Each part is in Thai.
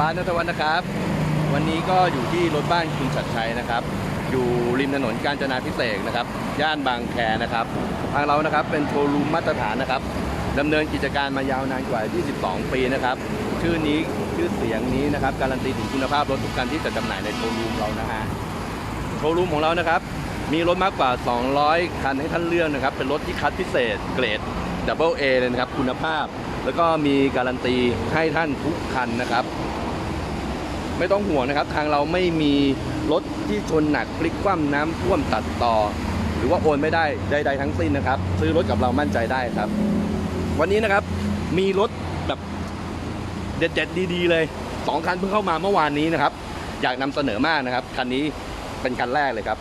บ้านนัทวัฒน์นะครับ วันนี้ก็อยู่ที่รถบ้านคุณชัดชัยนะครับ อยู่ริมถนนกาญจนาพิเศษนะครับ ย่านบางแคนะครับ ทางเรานะครับเป็นโชว์รูมมาตรฐานนะครับดำเนินกิจการมายาวนานกว่า 22 ปีนะครับ ชื่อนี้ชื่อเสียงนี้นะครับ การันตีถึงคุณภาพรถทุกคันที่จะจำหน่ายในโชว์รูมเรานะฮะ โชว์รูมของเรานะครับ มีรถมากกว่า 200 คันให้ท่านเลือกนะครับ เป็นรถที่คัดพิเศษเกรด Double A เลยนะครับ คุณภาพ แล้วก็มีการันตีให้ท่านทุกคันนะครับ ไม่ต้องห่วงนะครับ ทางเราไม่มีรถที่ชนหนักพลิกคว่ำน้ำท่วมตัดต่อ หรือว่าโอนไม่ได้ใดๆทั้งสิ้นนะครับ ซื้อรถกับเรามั่นใจได้ครับ วันนี้นะครับมีรถแบบเด็ดๆดีๆ เลยสองคันเพิ่งเข้ามาเมื่อวานนี้นะครับ อยากนำเสนอมากนะครับคันนี้เป็นคันแรกเลยครับ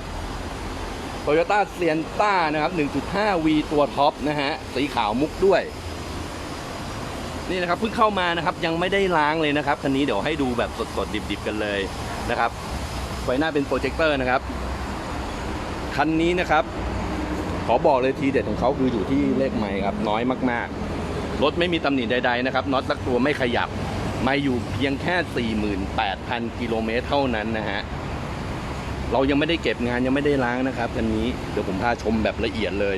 Toyota s i e n t a นะครับ 1.5V ตัวท็อปนะฮะสีขาวมุกด้วย นี่นะครับเพิ่งเข้ามานะครับยังไม่ได้ล้างเลยนะครับคันนี้เดี๋ยวให้ดูแบบสดๆดิบๆกันเลยนะครับไฟหน้าเป็นโปรเจคเตอร์นะครับคันนี้นะครับ ขอบอกเลยทีเด็ดของเขาคืออยู่ที่เลขไม้ครับน้อยมากๆรถไม่มีตำหนิใด ๆนะครับน็อตสักตัวไม่ขยับม่อยู่เพียงแค่ 48,000 กิโลเมตรเท่านั้นนะฮะเรายังไม่ได้เก็บงานยังไม่ได้ล้างนะครับคันนี้เดี๋ยวผมพาชมแบบละเอียดเลย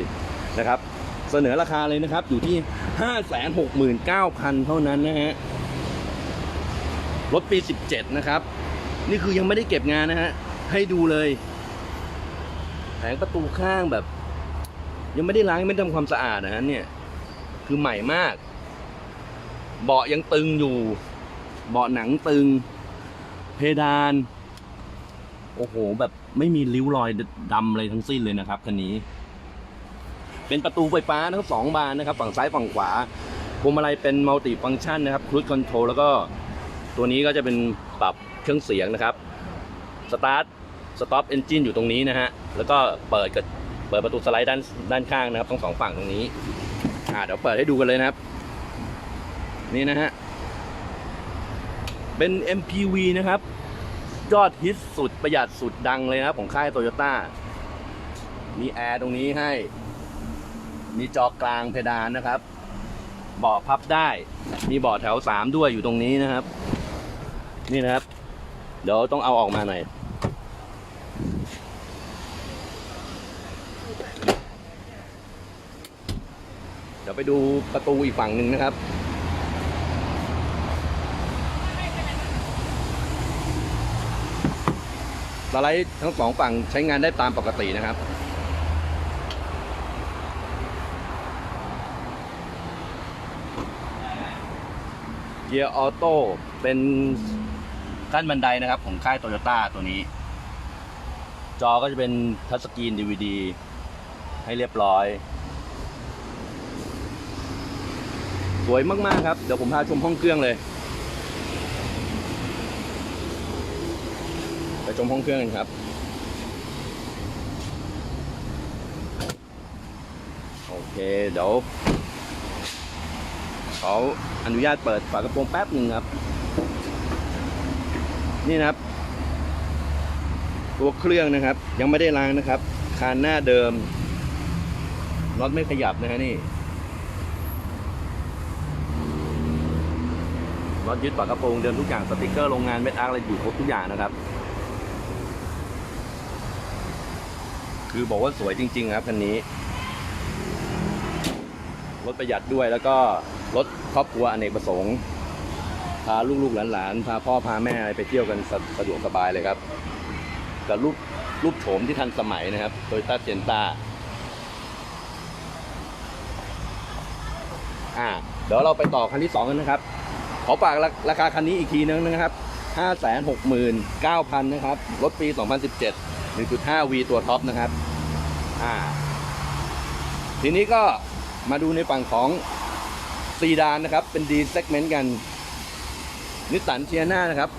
นะครับ เสนอราคาเลยนะครับอยู่ที่ 569,000เท่านั้นนะฮะ รถปี17นะครับ นี่คือยังไม่ได้เก็บงานนะฮะ ให้ดูเลย แผงประตูข้างแบบ ยังไม่ได้ล้างไม่ทำความสะอาดนะฮะเนี่ย คือใหม่มาก เบาะยังตึงอยู่ เบาะหนังตึง เพดาน โอ้โห แบบไม่มีริ้วรอยดำเลยทั้งสิ้นเลยนะครับคันนี้ เป็นประตูไฟฟ้าทั้งสองบานนะครับ ฝั่งซ้ายฝั่งขวาพวงมาลัยเป็นมัลติฟังชันนะครับครู i คอนโทรลแล้วก็ตัวนี้ก็จะเป็นปรับเครื่องเสียงนะครับสตาร์ทสต็อปเอนจินอยู่ตรงนี้นะฮะแล้วก็เปิดกับเปิดประตูสไลด์ด้านด้านข้างนะครับทั้งสองฝั่งตรงนี้อ่าเดี๋ยวเปิดให้ดูกันเลยนะครับ นี่นะฮะเป็น MPV นะครับยอดฮิตสุดประหยัดสุดดังเลยนะครับของค่ายโตโยต้ามีแอร์ตรงนี้ให้ มีจอกลางเพดานนะครับ เบาะพับได้ มีเบาะแถวสามด้วยอยู่ตรงนี้นะครับ นี่นะครับ เดี๋ยวต้องเอาออกมาหน่อยเดี๋ยวไปดูประตูอีกฝั่งหนึ่งนะครับ สไลด์ทั้งสองฝั่งใช้งานได้ตามปกตินะครับ กียร์ออโต้เป็นขั้นบันไดนะครับ ของค่ายโตโยต้าตัวนี้ จอก็จะเป็นทัชสกรีน DVD ให้เรียบร้อย สวยมาก ๆ ครับ เดี๋ยวผมพาชมห้องเครื่องเลยไปชมห้องเครื่องกันครับ โอเค เดี๋ยว ขออนุญาตเปิดฝากระโปรงแป๊บหนึ่งครับ นี่นะครับ ตัวเครื่องนะครับ ยังไม่ได้ล้างนะครับ คานหน้าเดิมน็อตไม่ขยับนะฮะนี่น็อตยึดฝากระโปรงเดิมทุกอย่างสติกเกอร์โรงงานเม็ดอาร์อะไรอยู่ครบทุกอย่างนะครับ คือบอกว่าสวยจริง ๆ ครับคันนี้ รถประหยัดด้วยแล้วก็รถครอบครัวอเนกประสงค์พาลูกๆหลานๆพาพ่อพาแม่ไปเที่ยวกันสะสะดวกสบายเลยครับกับรูปรูปโฉมที่ทันสมัยนะครับโตโยต้าเจนต้าอ่าเดี๋ยวเราไปต่อคันที่ 2 กันนะครับ ขอฝากราราคาคันนี้อีกทีนึงนะครับ 569,000 นะครับ รถปี 2017 1.5V ตัวท็อปนะครับ อ่า ทีนี้ก็ มาดูในฝั่งของซีดานนะครับ เป็นดีเซกเมนต์กัน นิสสันเทียนานะครับ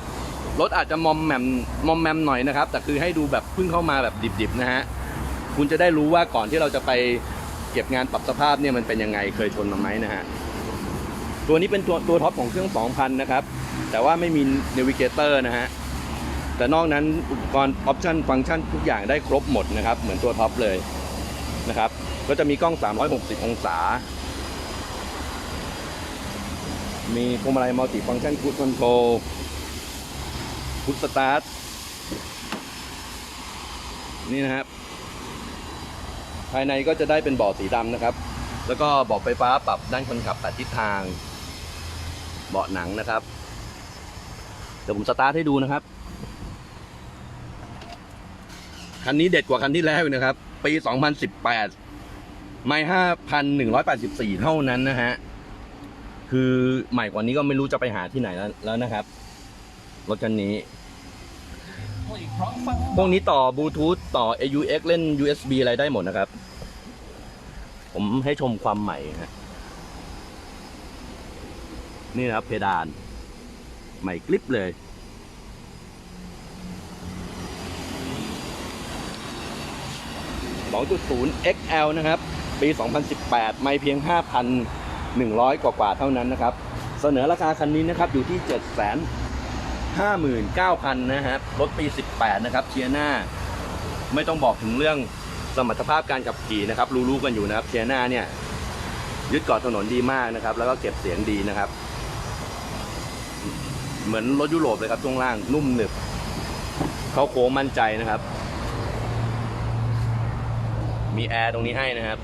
รถอาจจะมอมแมมมอมแมมหน่อยนะครับ แต่คือให้ดูแบบเพิ่งเข้ามาแบบดิบๆนะฮะ คุณจะได้รู้ว่าก่อนที่เราจะไปเก็บงานปรับสภาพเนี่ยมันเป็นยังไงเคยชนมาไหมนะฮะ ตัวนี้เป็นตัวตัวท็อปของเครื่อง 2,000 นะครับ แต่ว่าไม่มีเนวิเกเตอร์นะฮะ แต่นอกนั้นอุปกรณ์ออปชั่นฟังก์ชันทุกอย่างได้ครบหมดนะครับ เหมือนตัวท็อปเลยนะครับ ก็จะมีกล้อง 360 องศา มีพวงมาลัยมัลติฟังก์ชันคูดคอนโทรลพุทสตาร์ท นี่นะครับ ภายในก็จะได้เป็นเบาะสีดำนะครับ แล้วก็เบาะไฟฟ้าปรับด้านคนขับตัดทิศทาง เบาะหนังนะครับ เดี๋ยวผมสตาร์ทให้ดูนะครับคันนี้เด็ดกว่าคันที่แล้วนะครับ ปี 2018 ไม่5,184เท่านั้นนะฮะ คือใหม่กว่านี้ก็ไม่รู้จะไปหาที่ไหนแล้วแล้วนะครับ รถคันนี้ พวกนี้ต่อบลูทูธต่อ AUX เล่น USB อะไรได้หมดนะครับ ผมให้ชมความใหม่ฮะ นี่นะครับเพดาน ใหม่กลิปเลย2.0 XL นะครับ ปี 2018 ไม่เพียง 5,100 กว่ากว่าๆเท่านั้นนะครับ เสนอราคาคันนี้นะครับอยู่ที่ 7 5 9 0 0 0 นะครับ รถปี 18 นะครับเชียร์หน้า ไม่ต้องบอกถึงเรื่องสมรรถภาพการขับขี่นะครับรู้ๆกันอยู่นะครับเชียร์หน้าเนี่ยยึดเกาะถนนดีมากนะครับ แล้วก็เก็บเสียงดีนะครับ เหมือนรถยุโรปเลยครับช่วงล่างนุ่มหนึบเขาโค้งมั่นใจนะครับ มีแอร์ตรงนี้ให้นะครับ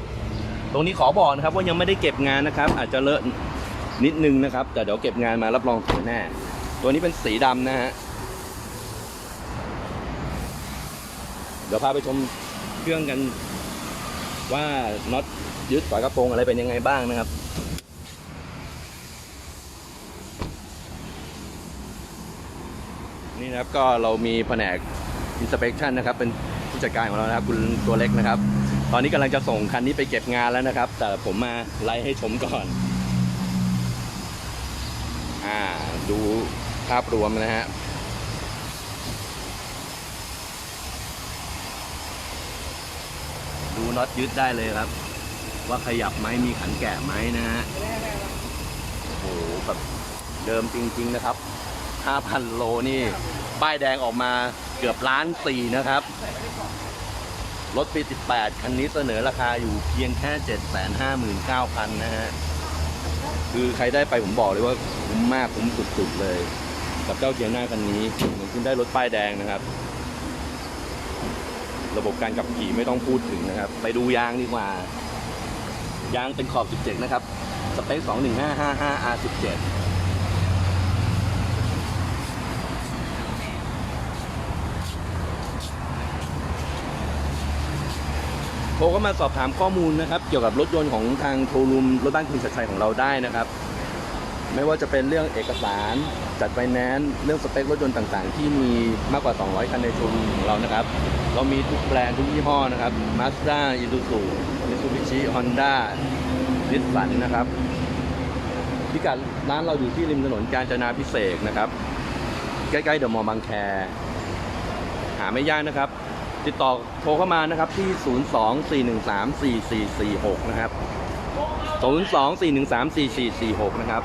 ตรงนี้ขอบอกนะครับว่ายังไม่ได้เก็บงานนะครับ อาจจะเลอะนิดนึงนะครับ แต่เดี๋ยวเก็บงานมารับรองสวยแน่ ตัวนี้เป็นสีดำนะฮะ เดี๋ยวพาไปชมเครื่องกันว่าน็อตยึดฝากระโปรงอะไรเป็นยังไงบ้างนะครับนี่นะครับก็เรามีแผนก inspection นะครับ เป็นผู้จัดการของเรานะครับ คุณตัวเล็กนะครับ ตอนนี้กำลังจะส่งคันนี้ไปเก็บงานแล้วนะครับ แต่ผมมาไล่ให้ชมก่อน อ่า ดูภาพรวมนะฮะดูน็อตยึดได้เลยครับ ว่าขยับไหมมีขันแกะไหมนะฮะโอ้โหแบบเดิมจริง ๆนะครับ 5,000 โลนี่ ป้ายแดงออกมาเกือบล้านสี่นะครับ รถปี 18 คันนี้เสนอราคาอยู่เพียงแค่ 759,000 นะฮะ คือใครได้ไปผมบอกเลยว่าคุ้มมากคุ้มสุดๆเลย กับเจ้าเทียน่าคันนี้เหมือนคุณได้รถป้ายแดงนะครับ ระบบการขับขี่ไม่ต้องพูดถึงนะครับ ไปดูยางดีกว่า ยางเป็นขอบ 17 นะครับ สเปค 21555 R17 โทรเข้ามาสอบถามข้อมูลนะครับ เกี่ยวกับรถยนต์ของทางโชว์รูมรถบ้านคุณชัดชัยของเราได้นะครับ ไม่ว่าจะเป็นเรื่องเอกสารจัดไฟแนนซ์เรื่องสเปครถยนต์ต่างๆ ที่มีมากกว่า 200 คันในโชว์รูมของเรานะครับ เรามีทุกแบรนด์ทุกยี่ห้อนะครับ Mazda Isuzu Mitsubishi Honda Nissan นนะครับพิกัดร้านเราอยู่ที่ริมถนนกาญจนาพิเศษนะครับ ใกล้ๆเดอะมอลล์บางแค หาไม่ยากนะครับ ติดต่อโทรเข้ามานะครับที่ 024134446 นะครับ 024134446 นะครับ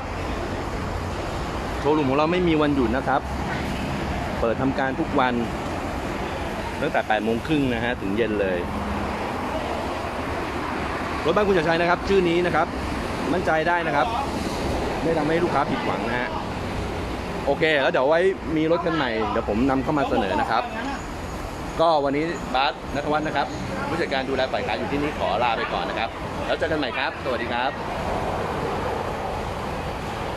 โชว์รูมของเราไม่มีวันหยุดนะครับ เปิดทำการทุกวัน ตั้งแต่8โมงครึ่งนะฮะ ถึงเย็นเลย รถบ้านคุณชัดชัยนะครับ ชื่อนี้นะครับ มั่นใจได้นะครับ ไม่ทำให้ลูกค้าผิดหวังนะฮะ โอเค แล้วเดี๋ยวไว้มีรถคันใหม่ เดี๋ยวผมนำเข้ามาเสนอนะครับ ก็วันนี้บาสนัทวัฒน์นะครับผู้จัดการดูแลฝ่ายขายอยู่ที่นี่ขอลาไปก่อนนะครับ แล้วเจอกันใหม่ครับ สวัสดีครับ